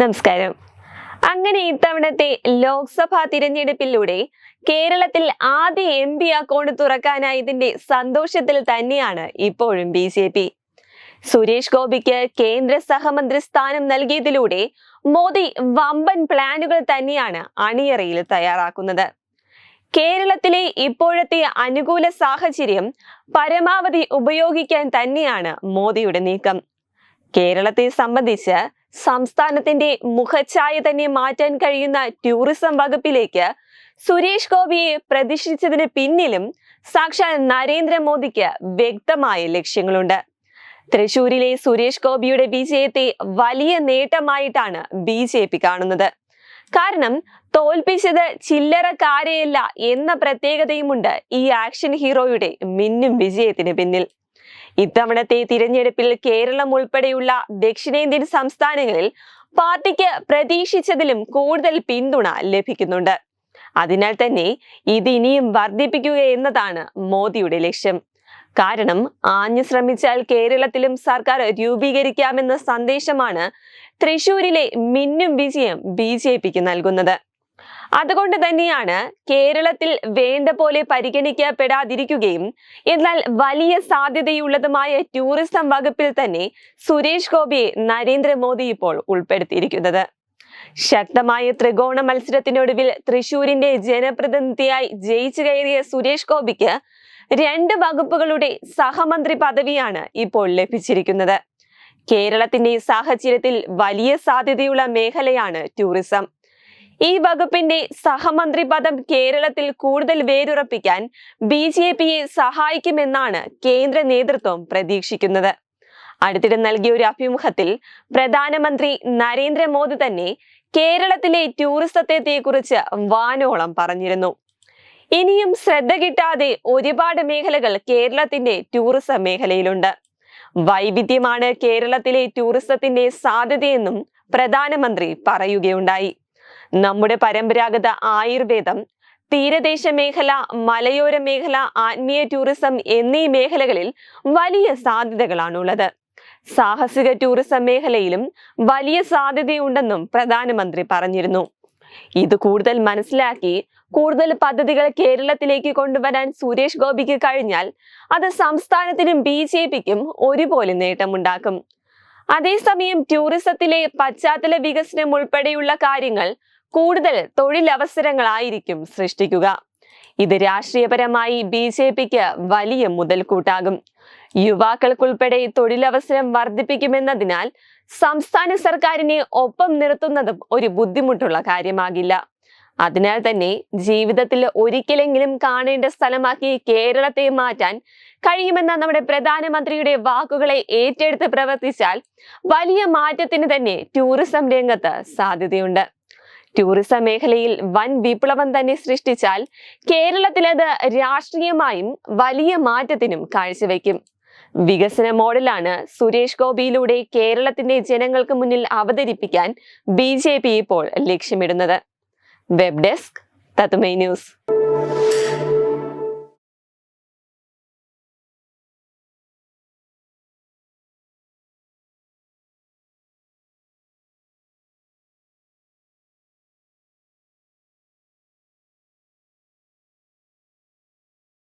നമസ്കാരം. അങ്ങനെ ഇത്തവണത്തെ ലോക്സഭാ തിരഞ്ഞെടുപ്പിലൂടെ കേരളത്തിൽ ആദ്യ എം പി അക്കൗണ്ട് തുറക്കാനായതിന്റെ സന്തോഷത്തിൽ തന്നെയാണ് ഇപ്പോഴും ബി ജെ പി. സുരേഷ് ഗോപിക്ക് കേന്ദ്ര സഹമന്ത്രി സ്ഥാനം നൽകിയതിലൂടെ മോദി വമ്പൻ പ്ലാനുകൾ തന്നെയാണ് അണിയറയിൽ തയ്യാറാക്കുന്നത്. കേരളത്തിലെ ഇപ്പോഴത്തെ അനുകൂല സാഹചര്യം പരമാവധി ഉപയോഗിക്കാൻ തന്നെയാണ് മോദിയുടെ നീക്കം. കേരളത്തെ സംബന്ധിച്ച് സംസ്ഥാനത്തിന്റെ മുഖഛായ തന്നെ മാറ്റാൻ കഴിയുന്ന ടൂറിസം വകുപ്പിലേക്ക് സുരേഷ് ഗോപിയെ പ്രതിഷ്ഠിച്ചതിന് പിന്നിലും സാക്ഷാൽ നരേന്ദ്രമോദിക്ക് വ്യക്തമായ ലക്ഷ്യങ്ങളുണ്ട്. തൃശൂരിലെ സുരേഷ് ഗോപിയുടെ വിജയത്തെ വലിയ നേട്ടമായിട്ടാണ് ബി ജെ പി കാണുന്നത്. കാരണം തോൽപ്പിച്ചത് ചില്ലറക്കാരെയല്ല എന്ന പ്രത്യേകതയുമുണ്ട് ഈ ആക്ഷൻ ഹീറോയുടെ മിന്നും വിജയത്തിന് പിന്നിൽ. ഇത്തവണത്തെ തിരഞ്ഞെടുപ്പിൽ കേരളം ഉൾപ്പെടെയുള്ള ദക്ഷിണേന്ത്യൻ സംസ്ഥാനങ്ങളിൽ പാർട്ടിക്ക് പ്രതീക്ഷിച്ചതിലും കൂടുതൽ പിന്തുണ ലഭിക്കുന്നുണ്ട്. അതിനാൽ തന്നെ ഇത് ഇനിയും വർദ്ധിപ്പിക്കുക എന്നതാണ് മോദിയുടെ ലക്ഷ്യം. കാരണം ആഞ്ഞു ശ്രമിച്ചാൽ കേരളത്തിലും സർക്കാർ രൂപീകരിക്കാമെന്ന സന്ദേശമാണ് തൃശൂരിലെ മിന്നും വിജയം ബി ജെ പിക്ക് നൽകുന്നത്. അതുകൊണ്ട് തന്നെയാണ് കേരളത്തിൽ വേണ്ട പോലെ പരിഗണിക്കപ്പെടാതിരിക്കുകയും എന്നാൽ വലിയ സാധ്യതയുള്ളതുമായ ടൂറിസം വകുപ്പിൽ തന്നെ സുരേഷ് ഗോപിയെ നരേന്ദ്രമോദി ഇപ്പോൾ ഉൾപ്പെടുത്തിയിരിക്കുന്നത്. ശക്തമായ ത്രികോണ മത്സരത്തിനൊടുവിൽ തൃശൂരിന്റെ ജനപ്രതിനിധിയായി ജയിച്ചു കയറിയ സുരേഷ് ഗോപിക്ക് രണ്ട് വകുപ്പുകളുടെ സഹമന്ത്രി പദവിയാണ് ഇപ്പോൾ ലഭിച്ചിരിക്കുന്നത്. കേരളത്തിന്റെ സാഹചര്യത്തിൽ വലിയ സാധ്യതയുള്ള മേഖലയാണ് ടൂറിസം ഈ വകുപ്പിന്റെ സഹമന്ത്രി പദം കേരളത്തിൽ കൂടുതൽ വേരുറപ്പിക്കാൻ ബി ജെ പിയെ സഹായിക്കുമെന്നാണ് കേന്ദ്ര നേതൃത്വം പ്രതീക്ഷിക്കുന്നത്. അടുത്തിടെ നൽകിയ ഒരു അഭിമുഖത്തിൽ പ്രധാനമന്ത്രി നരേന്ദ്രമോദി തന്നെ കേരളത്തിലെ ടൂറിസത്തെ കുറിച്ച് വാനോളം പറഞ്ഞിരുന്നു. ഇനിയും ശ്രദ്ധ കിട്ടാതെ ഒരുപാട് മേഖലകൾ കേരളത്തിന്റെ ടൂറിസം മേഖലയിലുണ്ട്. വൈവിധ്യമാണ് കേരളത്തിലെ ടൂറിസത്തിന്റെ സാധ്യതയെന്നും പ്രധാനമന്ത്രി പറയുകയുണ്ടായി. നമ്മുടെ പരമ്പരാഗത ആയുർവേദം തീരദേശ മേഖല മലയോര മേഖല ആത്മീയ ടൂറിസം എന്നീ മേഖലകളിൽ വലിയ സാധ്യതകളാണുള്ളത്. സാഹസിക ടൂറിസം മേഖലയിലും വലിയ സാധ്യതയുണ്ടെന്നും പ്രധാനമന്ത്രി പറഞ്ഞിരുന്നു. ഇത് കൂടുതൽ മനസ്സിലാക്കി കൂടുതൽ പദ്ധതികൾ കേരളത്തിലേക്ക് കൊണ്ടുവരാൻ സുരേഷ് ഗോപിക്ക് കഴിഞ്ഞാൽ അത് സംസ്ഥാനത്തിനും ബി ജെ പിക്കും ഒരുപോലെ നേട്ടമുണ്ടാക്കും. അതേസമയം ടൂറിസത്തിലെ പശ്ചാത്തല വികസനം ഉൾപ്പെടെയുള്ള കാര്യങ്ങൾ കൂടുതൽ തൊഴിലവസരങ്ങളായിരിക്കും സൃഷ്ടിക്കുക. ഇത് രാഷ്ട്രീയപരമായി ബി ജെ പിക്ക് വലിയ മുതൽക്കൂട്ടാകും. യുവാക്കൾക്കുൾപ്പെടെ തൊഴിലവസരം വർദ്ധിപ്പിക്കുമെന്നതിനാൽ സംസ്ഥാന സർക്കാരിനെ ഒപ്പം നിർത്തുന്നതും ഒരു ബുദ്ധിമുട്ടുള്ള കാര്യമാകില്ല. അതിനാൽ തന്നെ ജീവിതത്തിൽ ഒരിക്കലെങ്കിലും കാണേണ്ട സ്ഥലമാക്കി കേരളത്തെ മാറ്റാൻ കഴിയുമെന്ന നമ്മുടെ പ്രധാനമന്ത്രിയുടെ വാക്കുകളെ ഏറ്റെടുത്ത് പ്രവർത്തിച്ചാൽ വലിയ മാറ്റത്തിന് തന്നെ ടൂറിസം രംഗത്ത് സാധ്യതയുണ്ട്. ടൂറിസം മേഖലയിൽ വൻ വിപ്ലവം തന്നെ സൃഷ്ടിച്ചാൽ കേരളത്തിലത് രാഷ്ട്രീയമായും വലിയ മാറ്റത്തിനും കാഴ്ചവെക്കും. വികസന മോഡലാണ് സുരേഷ് ഗോപിയിലൂടെ കേരളത്തിന്റെ ജനങ്ങൾക്ക് മുന്നിൽ അവതരിപ്പിക്കാൻ ബി ഇപ്പോൾ ലക്ഷ്യമിടുന്നത്. വെബ് ഡെസ്ക് തത്തുമൈ ന്യൂസ്.